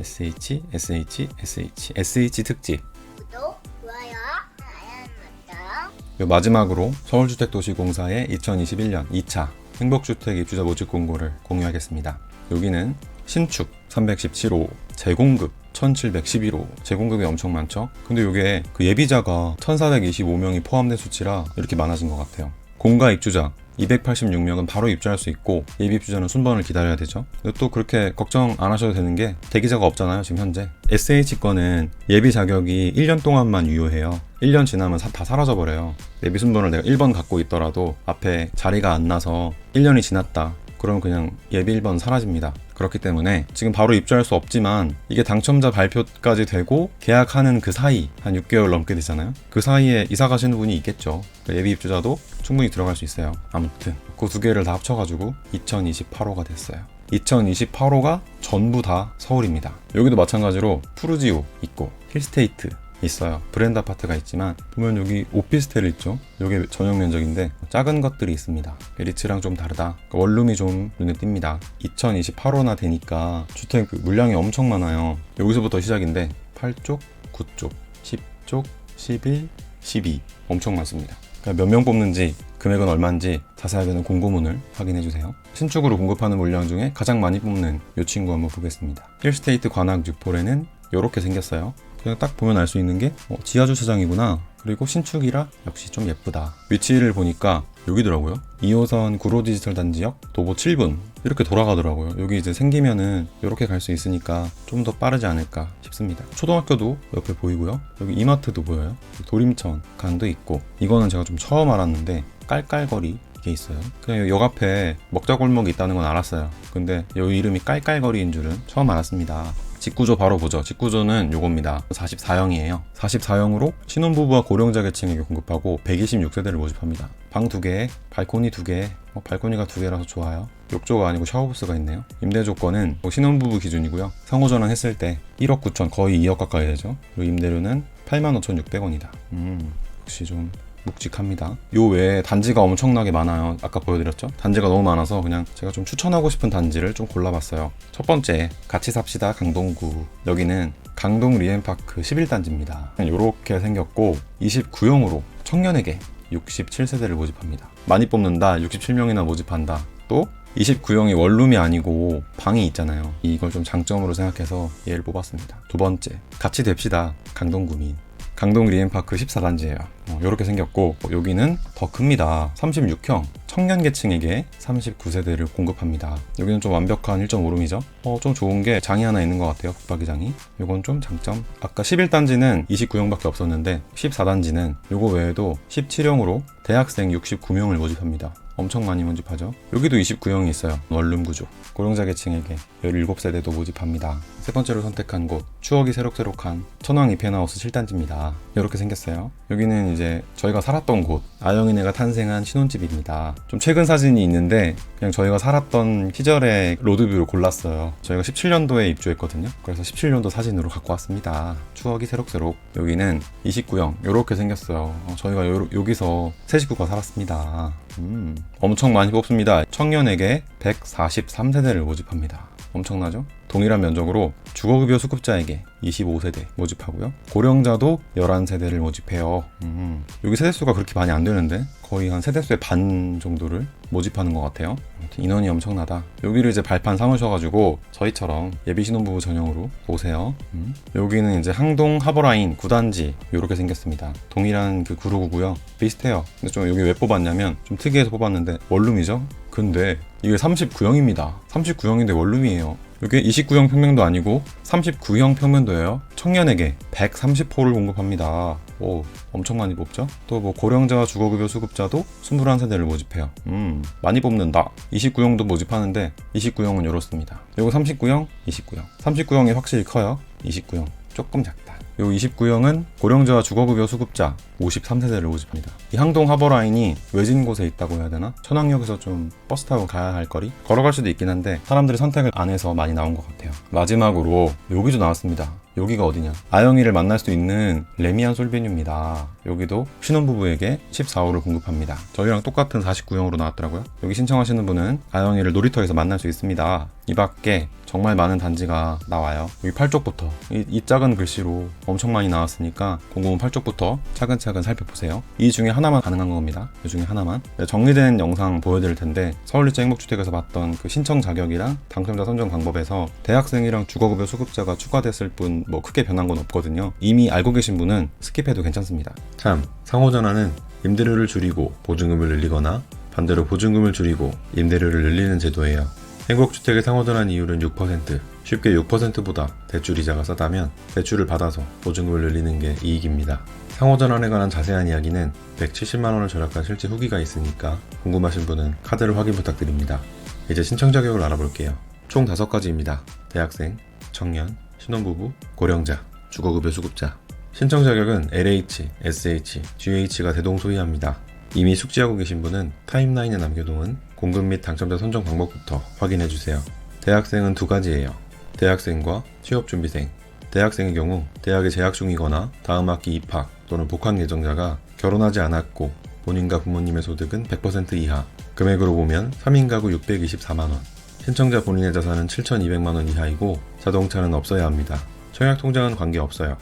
SH, SH, SH, SH 특집. 구독, 좋아요, 알람 설정. 그리고 마지막으로 서울주택도시공사의 2021년 2차 행복주택 입주자 모집 공고를 공유하겠습니다. 여기는 신축 317호, 재공급 1711호, 재공급이 엄청 많죠? 근데 이게 그 예비자가 1425명이 포함된 수치라 이렇게 많아진 것 같아요. 공가 입주자 286명은 바로 입주할 수 있고 예비 입주자는 순번을 기다려야 되죠. 또 그렇게 걱정 안 하셔도 되는 게 대기자가 없잖아요, 지금 현재. SH 거는 예비 자격이 1년 동안만 유효해요. 1년 지나면 사- 다 사라져 버려요. 예비 순번을 내가 1번 갖고 있더라도 앞에 자리가 안 나서 1년이 지났다. 그러면 그냥 예비 1번 사라집니다. 그렇기 때문에 지금 바로 입주할 수 없지만 이게 당첨자 발표까지 되고 계약하는 그 사이 한 6개월 넘게 되잖아요. 그 사이에 이사 가시는 분이 있겠죠. 그러니까 예비 입주자도 충분히 들어갈 수 있어요. 아무튼 그 두 개를 다 합쳐가지고 2028호가 됐어요. 2028호가 전부 다 서울입니다. 여기도 마찬가지로 푸르지오 있고 힐스테이트 있어요. 브랜드 아파트가 있지만 보면 여기 오피스텔 있죠. 여기 전용 면적인데 작은 것들이 있습니다. 리츠랑 좀 다르다. 그러니까 원룸이 좀 눈에 띕니다. 2028호나 되니까 주택 그 물량이 엄청 많아요. 여기서부터 시작인데 8쪽, 9쪽, 10쪽, 11, 12 엄청 많습니다. 그러니까 몇 명 뽑는지 금액은 얼마인지 자세하게는 공고문을 확인해 주세요. 신축으로 공급하는 물량 중에 가장 많이 뽑는 이 친구 한번 보겠습니다. 힐스테이트 관악 6폴에는 이렇게 생겼어요. 그냥 딱 보면 알 수 있는 게 어, 지하 주차장이구나. 그리고 신축이라 역시 좀 예쁘다. 위치를 보니까 여기더라고요. 2호선 구로 디지털 단지역 도보 7분 이렇게 돌아가더라고요. 여기 이제 생기면은 이렇게 갈 수 있으니까 좀 더 빠르지 않을까 싶습니다. 초등학교도 옆에 보이고요. 여기 이마트도 보여요. 도림천 강도 있고 이거는 제가 좀 처음 알았는데 깔깔거리 이게 있어요. 그냥 역 앞에 먹자골목이 있다는 건 알았어요. 근데 이 이름이 깔깔거리인 줄은 처음 알았습니다. 직구조 바로 보죠. 직구조는 요겁니다. 44형이에요. 44형으로 신혼부부와 고령자 계층에게 공급하고 126세대를 모집합니다. 방 2개, 발코니 2개, 어, 발코니가 2개라서 좋아요. 욕조가 아니고 샤워부스가 있네요. 임대 조건은 뭐 신혼부부 기준이고요. 상호 전환 했을 때 1억 9천, 거의 2억 가까이 되죠. 그리고 임대료는 85,600원이다. 음, 역시 좀 묵직합니다. 요 외에 단지가 엄청나게 많아요. 아까 보여드렸죠? 단지가 너무 많아서 그냥 제가 좀 추천하고 싶은 단지를 좀 골라봤어요. 첫 번째, 같이 삽시다 강동구. 여기는 강동 리엠파크 11단지입니다. 이렇게 생겼고 29형으로 청년에게 67세대를 모집합니다. 많이 뽑는다, 67명이나 모집한다. 또 29형이 원룸이 아니고 방이 있잖아요. 이걸 좀 장점으로 생각해서 얘를 뽑았습니다. 두 번째, 같이 됩시다. 강동구민. 강동 리엠파크 14단지예요. 이렇게 생겼고 여기는 더 큽니다. 36형 청년 계층에게 39세대를 공급합니다. 여기는 좀 완벽한 1.5룸이죠. 어, 좀 좋은 게 장이 하나 있는 것 같아요. 북박이장이. 이건 좀 장점. 아까 11단지는 29형밖에 없었는데 14단지는 이거 외에도 17형으로 대학생 69명을 모집합니다. 엄청 많이 모집하죠. 여기도 29형이 있어요. 원룸 구조. 고령자 계층에게 17세대도 모집합니다. 세 번째로 선택한 곳, 추억이 새록새록한 천왕 이펜하우스 7단지입니다. 이렇게 생겼어요. 여기는 이제 저희가 살았던 곳, 아영이네가 탄생한 신혼집입니다. 좀 최근 사진이 있는데 그냥 저희가 살았던 시절의 로드뷰를 골랐어요. 저희가 17년도에 입주했거든요. 그래서 17년도 사진으로 갖고 왔습니다. 추억이 새록새록. 여기는 29형 이렇게 생겼어요. 어, 저희가 요, 여기서 세 식구가 살았습니다. 음, 엄청 많이 뽑습니다. 청년에게 143세대를 모집합니다. 엄청나죠? 동일한 면적으로 주거급여 수급자에게 25세대 모집하고요. 고령자도 11세대를 모집해요. 음, 여기 세대수가 그렇게 많이 안 되는데 거의 한 세대수의 반 정도를 모집하는 것 같아요. 인원이 엄청나다. 여기를 이제 발판 삼으셔가지고 저희처럼 예비 신혼부부 전용으로 오세요. 음. 여기는 이제 항동 하버라인 9단지 이렇게 생겼습니다. 동일한 그 구로구고요. 비슷해요. 근데 좀 여기 왜 뽑았냐면 좀 특이해서 뽑았는데 원룸이죠. 근데 이게 39형입니다. 39형인데 원룸이에요. 이게 29형 평면도 아니고 39형 평면도예요. 청년에게 130호를 공급합니다. 오, 엄청 많이 뽑죠? 또 뭐 고령자와 주거급여 수급자도 21세대를 모집해요. 음, 많이 뽑는다. 29형도 모집하는데 29형은 이렇습니다. 요거 39형, 29형. 39형이 확실히 커요. 29형 조금 작다. 요 29형은 고령자와 주거급여 수급자 53세대를 모집합니다. 이 항동 하버 라인이 외진 곳에 있다고 해야 되나? 천왕역에서 좀 버스 타고 가야 할 거리? 걸어갈 수도 있긴 한데 사람들이 선택을 안 해서 많이 나온 것 같아요. 마지막으로 여기도 나왔습니다. 여기가 어디냐? 아영이를 만날 수 있는 레미안 솔베뉴입니다. 여기도 신혼부부에게 14호를 공급합니다. 저희랑 똑같은 49형으로 나왔더라고요. 여기 신청하시는 분은 아영이를 놀이터에서 만날 수 있습니다. 이 밖에 정말 많은 단지가 나와요. 여기 8쪽부터 이, 이 작은 글씨로 엄청 많이 나왔으니까 궁금은 8쪽부터 차근차근 살펴보세요. 이 중에 하나만 가능한 겁니다. 이 중에 하나만. 네, 정리된 영상 보여드릴 텐데 서울일제 행복주택에서 봤던 그 신청 자격이랑 당첨자 선정 방법에서 대학생이랑 주거급여 수급자가 추가됐을 뿐 뭐 크게 변한 건 없거든요. 이미 알고 계신 분은 스킵해도 괜찮습니다. 참 상호전환은 임대료를 줄이고 보증금을 늘리거나 반대로 보증금을 줄이고 임대료를 늘리는 제도예요. 행복주택의 상호전환 이율은 6%. 쉽게 6%보다 대출 이자가 싸다면 대출을 받아서 보증금을 늘리는 게 이익입니다. 상호전환에 관한 자세한 이야기는 170만원을 절약한 실제 후기가 있으니까 궁금하신 분은 카드를 확인 부탁드립니다. 이제 신청 자격을 알아볼게요. 총 5가지입니다. 대학생, 청년, 신혼부부, 고령자, 주거급여 수급자. 신청 자격은 LH, SH, GH가 대동소이합니다. 이미 숙지하고 계신 분은 타임라인에 남겨놓은 공급 및 당첨자 선정 방법부터 확인해 주세요. 대학생은 두 가지예요. 대학생과 취업준비생. 대학생의 경우 대학에 재학 중이거나 다음 학기 입학 또는 복학 예정자가 결혼하지 않았고 본인과 부모님의 소득은 100% 이하. 금액으로 보면 3인 가구 624만원. 신청자 본인의 자산은 7,200만원 이하이고 자동차는 없어야 합니다. 청약 통장은 관계없어요.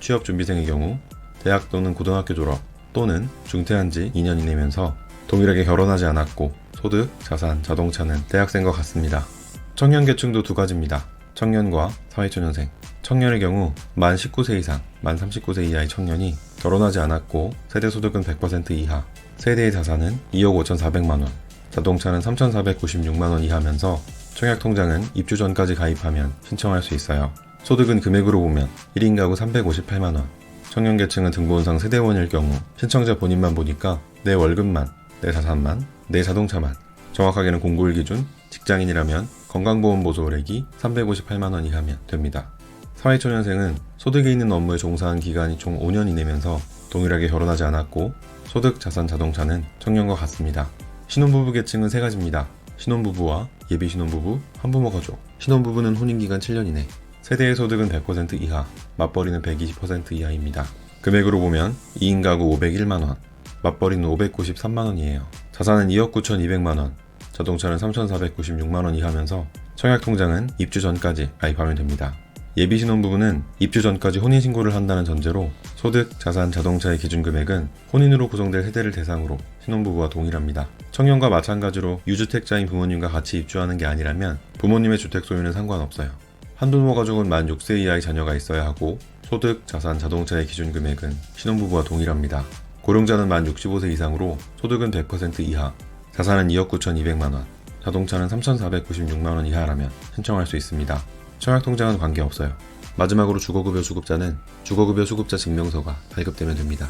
취업 준비생의 경우 대학 또는 고등학교 졸업 또는 중퇴한 지 2년 이내면서 동일하게 결혼하지 않았고 소득, 자산, 자동차는 대학생과 같습니다. 청년 계층도 두 가지입니다. 청년과 사회초년생. 청년의 경우 만 19세 이상, 만 39세 이하의 청년이 결혼하지 않았고 세대 소득은 100% 이하, 세대의 자산은 2억 5,400만 원, 자동차는 3,496만 원 이하면서 청약 통장은 입주 전까지 가입하면 신청할 수 있어요. 소득은 금액으로 보면 1인 가구 358만 원. 청년 계층은 등본상 세대원일 경우 신청자 본인만 보니까 내 월급만, 내 자산만, 내 자동차만. 정확하게는 공고일 기준 직장인이라면 건강보험 보조액이 358만 원 이하면 됩니다. 사회초년생은 소득이 있는 업무에 종사한 기간이 총 5년 이 내면서 동일하게 결혼하지 않았고 소득, 자산, 자동차는 청년과 같습니다. 신혼부부 계층은 세 가지입니다. 신혼부부와 예비 신혼부부, 한부모 가족. 신혼부부는 혼인기간 7년 이내. 세대의 소득은 100% 이하, 맞벌이는 120% 이하입니다. 금액으로 보면 2인 가구 501만원, 맞벌이는 593만원이에요. 자산은 2억 9,200만원, 자동차는 3,496만원 이하면서 청약통장은 입주 전까지 가입하면 됩니다. 예비 신혼부부는 입주 전까지 혼인신고를 한다는 전제로 소득, 자산, 자동차의 기준 금액은 혼인으로 구성될 세대를 대상으로 신혼부부와 동일합니다. 청년과 마찬가지로 유주택자인 부모님과 같이 입주하는 게 아니라면 부모님의 주택 소유는 상관없어요. 한부모 가족은 만 6세 이하의 자녀가 있어야 하고 소득, 자산, 자동차의 기준 금액은 신혼부부와 동일합니다. 고령자는 만 65세 이상으로 소득은 100% 이하, 자산은 2억 9,200만원, 자동차는 3,496만원 이하라면 신청할 수 있습니다. 청약통장은 관계없어요. 마지막으로 주거급여 수급자는 주거급여 수급자 증명서가 발급되면 됩니다.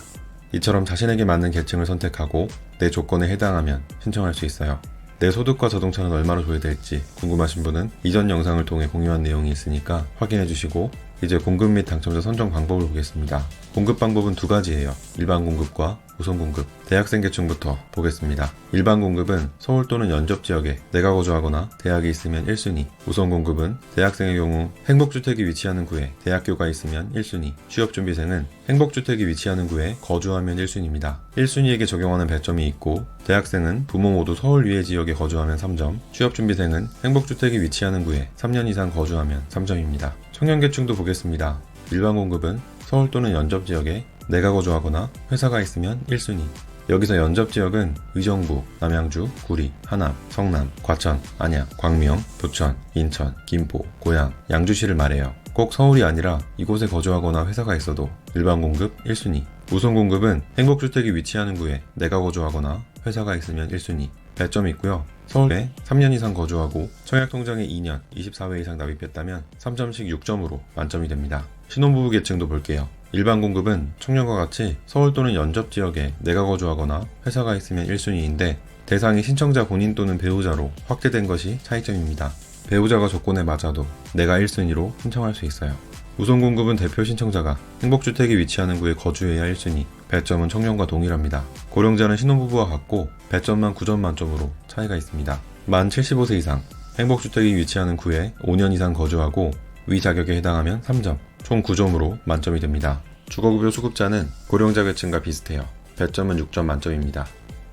이처럼 자신에게 맞는 계층을 선택하고 내 조건에 해당하면 신청할 수 있어요. 내 소득과 자동차는 얼마로 줘야 될지 궁금하신 분은 이전 영상을 통해 공유한 내용이 있으니까 확인해 주시고 이제 공급 및 당첨자 선정 방법을 보겠습니다. 공급 방법은 두 가지예요. 일반 공급과 우선 공급. 대학생 계층부터 보겠습니다. 일반 공급은 서울 또는 연접 지역에 내가 거주하거나 대학이 있으면 1순위. 우선 공급은 대학생의 경우 행복주택이 위치하는 구에 대학교가 있으면 1순위. 취업준비생은 행복주택이 위치하는 구에 거주하면 1순위입니다. 1순위에게 적용하는 배점이 있고 대학생은 부모 모두 서울 위의 지역에 거주하면 3점, 취업준비생은 행복주택이 위치하는 구에 3년 이상 거주하면 3점입니다. 청년계층도 보겠습니다. 일반 공급은 서울 또는 연접 지역에 내가 거주하거나 회사가 있으면 1순위. 여기서 연접 지역은 의정부, 남양주, 구리, 하남, 성남, 과천, 안양, 광명, 부천, 인천, 김포, 고양, 양주시를 말해요. 꼭 서울이 아니라 이곳에 거주하거나 회사가 있어도 일반 공급 1순위. 우선 공급은 행복주택이 위치하는 구에 내가 거주하거나 회사가 있으면 1순위. 배점이 있고요. 서울에 3년 이상 거주하고 청약통장에 2년, 24회 이상 납입했다면 3점씩 6점으로 만점이 됩니다. 신혼부부 계층도 볼게요. 일반 공급은 청년과 같이 서울 또는 연접 지역에 내가 거주하거나 회사가 있으면 1순위인데 대상이 신청자 본인 또는 배우자로 확대된 것이 차이점입니다. 배우자가 조건에 맞아도 내가 1순위로 신청할 수 있어요. 우선 공급은 대표 신청자가 행복주택이 위치하는 구에 거주해야 1순위, 배점은 청년과 동일합니다. 고령자는 신혼부부와 같고 배점만 9점 만점으로 차이가 있습니다. 만 75세 이상, 행복주택이 위치하는 구에 5년 이상 거주하고 위 자격에 해당하면 3점, 총 9점으로 만점이 됩니다. 주거급여 수급자는 고령자 계층과 비슷해요. 배점은 6점 만점입니다.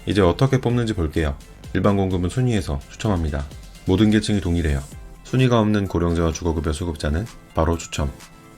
이제 어떻게 뽑는지 볼게요. 일반 공급은 순위에서 추첨합니다. 모든 계층이 동일해요. 순위가 없는 고령자와 주거급여 수급자는 바로 추첨.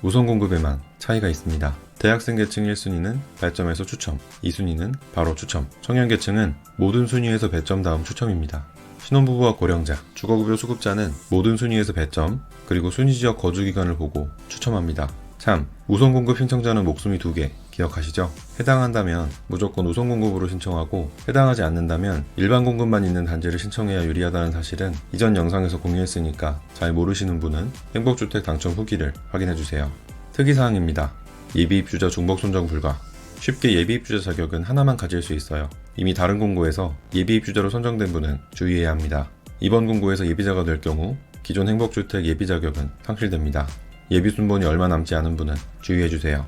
우선 공급에만 차이가 있습니다. 대학생 계층 1순위는 배점에서 추첨, 2순위는 바로 추첨, 청년 계층은 모든 순위에서 배점 다음 추첨입니다. 신혼부부와 고령자, 주거급여 수급자는 모든 순위에서 배점, 그리고 순위 지역 거주 기간을 보고 추첨합니다. 참, 우선 공급 신청자는 목숨이 두 개, 기억하시죠? 해당한다면 무조건 우선 공급으로 신청하고 해당하지 않는다면 일반 공급만 있는 단지를 신청해야 유리하다는 사실은 이전 영상에서 공유했으니까 잘 모르시는 분은 행복주택 당첨 후기를 확인해주세요. 특이사항입니다. 예비입주자 중복 선정 불가. 쉽게 예비입주자 자격은 하나만 가질 수 있어요. 이미 다른 공고에서 예비입주자로 선정된 분은 주의해야 합니다. 이번 공고에서 예비자가 될 경우 기존 행복주택 예비 자격은 상실됩니다. 예비 순번이 얼마 남지 않은 분은 주의해주세요.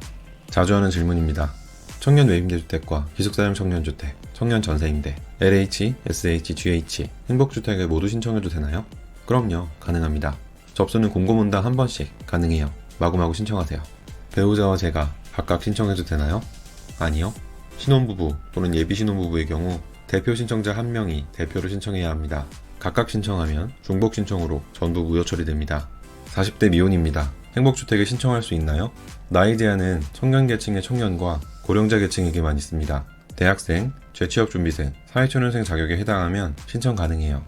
자주 하는 질문입니다. 청년 외임대주택과 기숙사형 청년주택, 청년 전세임대, LH, SH, GH, 행복주택에 모두 신청해도 되나요? 그럼요, 가능합니다. 접수는 공고문당 한 번씩 가능해요. 마구마구 신청하세요. 배우자와 제가 각각 신청해도 되나요? 아니요. 신혼부부 또는 예비 신혼부부의 경우 대표 신청자 한 명이 대표로 신청해야 합니다. 각각 신청하면 중복 신청으로 전부 무효 처리됩니다. 40대 미혼입니다. 행복주택에 신청할 수 있나요? 나이 제한은 청년 계층의 청년과 고령자 계층에게만 있습니다. 대학생, 재취업 준비생, 사회초년생 자격에 해당하면 신청 가능해요.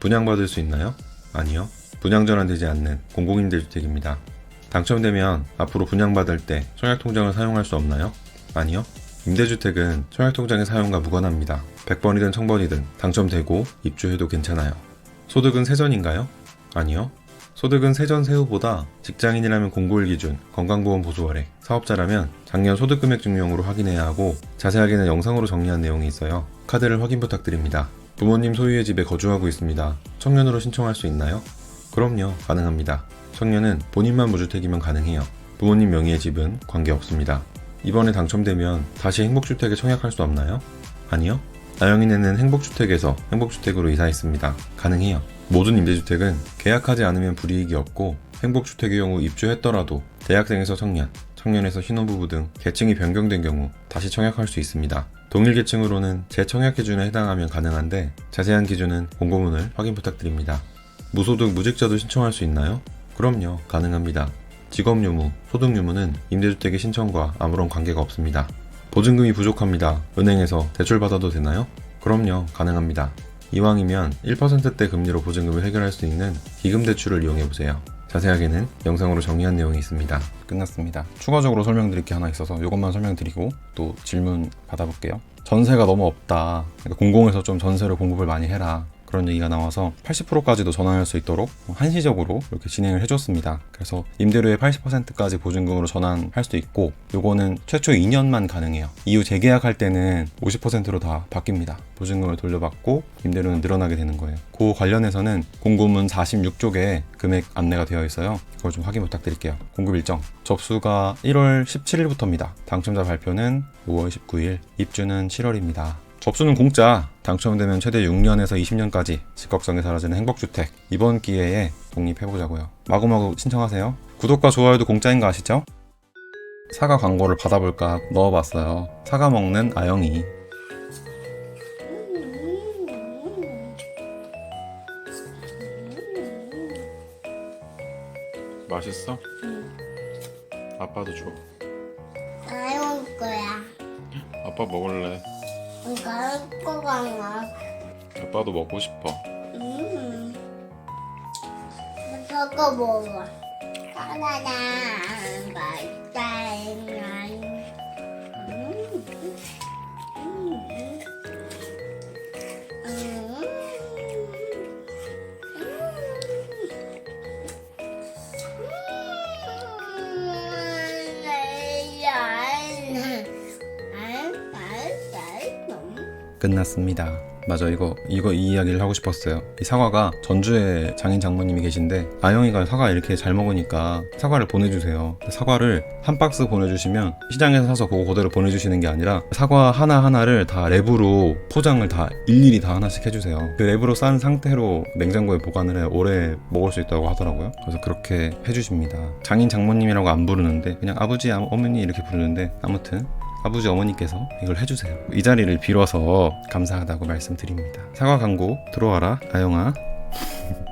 분양받을 수 있나요? 아니요. 분양 전환되지 않는 공공임대주택입니다. 당첨되면 앞으로 분양받을 때 청약통장을 사용할 수 없나요? 아니요. 임대주택은 청약통장의 사용과 무관합니다. 100번이든 1000번이든 당첨되고 입주해도 괜찮아요. 소득은 세전인가요? 아니요. 소득은 세전 세후보다 직장인이라면 공고일 기준 건강보험 보수 월액, 사업자라면 작년 소득금액 증명으로 확인해야 하고 자세하게는 영상으로 정리한 내용이 있어요. 카드를 확인 부탁드립니다. 부모님 소유의 집에 거주하고 있습니다. 청년으로 신청할 수 있나요? 그럼요, 가능합니다. 청년은 본인만 무주택이면 가능해요. 부모님 명의의 집은 관계없습니다. 이번에 당첨되면 다시 행복주택에 청약할 수 없나요? 아니요. 나영이네는 행복주택에서 행복주택으로 이사했습니다. 가능해요. 모든 임대주택은 계약하지 않으면 불이익이 없고 행복주택의 경우 입주했더라도 대학생에서 청년, 청년에서 신혼부부 등 계층이 변경된 경우 다시 청약할 수 있습니다. 동일 계층으로는 재청약 기준에 해당하면 가능한데 자세한 기준은 공고문을 확인 부탁드립니다. 무소득 무직자도 신청할 수 있나요? 그럼요, 가능합니다. 직업 유무, 소득 유무는 임대주택의 신청과 아무런 관계가 없습니다. 보증금이 부족합니다. 은행에서 대출받아도 되나요? 그럼요, 가능합니다. 이왕이면 1%대 금리로 보증금을 해결할 수 있는 기금 대출을 이용해 보세요. 자세하게는 영상으로 정리한 내용이 있습니다. 끝났습니다. 추가적으로 설명드릴 게 하나 있어서 이것만 설명드리고 또 질문 받아볼게요. 전세가 너무 없다. 그러니까 공공에서 좀 전세를 공급을 많이 해라. 그런 얘기가 나와서 80%까지도 전환할 수 있도록 한시적으로 이렇게 진행을 해줬습니다. 그래서 임대료의 80%까지 보증금으로 전환할 수 있고 요거는 최초 2년만 가능해요. 이후 재계약할 때는 50%로 다 바뀝니다. 보증금을 돌려받고 임대료는 늘어나게 되는 거예요. 그 관련해서는 공고문 46쪽에 금액 안내가 되어 있어요. 그걸 좀 확인 부탁드릴게요. 공급 일정 접수가 1월 17일부터입니다. 당첨자 발표는 5월 19일, 입주는 7월입니다. 접수는 공짜. 당첨되면 최대 6년에서 20년까지 직업성이 사라지는 행복주택. 이번 기회에 독립해보자고요. 마구마구 신청하세요. 구독과 좋아요도 공짜인 거 아시죠? 사과 광고를 받아볼까 넣어봤어요. 사과 먹는 아영이. 맛있어? 아빠도 줘. 나올 거야. 아빠 먹을래. 나올 거가 나. 아빠도 먹고 싶어. 음. 저거 먹어. 바나나 맛있다. 음. 음. 끝났습니다. 맞아 이거 이거 이 이야기를 하고 싶었어요. 이 사과가 전주에 장인 장모님이 계신데 아영이가 사과 이렇게 잘 먹으니까 사과를 보내주세요. 사과를 한 박스 보내주시면 시장에서 사서 그거 그대로 보내주시는 게 아니라 사과 하나 하나를 다 랩으로 포장을 다 일일이 다 하나씩 해주세요. 그 랩으로 싼 상태로 냉장고에 보관을 해 오래 먹을 수 있다고 하더라고요. 그래서 그렇게 해주십니다. 장인 장모님이라고 안 부르는데 그냥 아버지 아- 어머니 이렇게 부르는데 아무튼 아버지 어머니께서 이걸 해주세요. 이 자리를 빌어서 감사하다고 말씀드립니다. 사과 광고 들어와라, 아영아.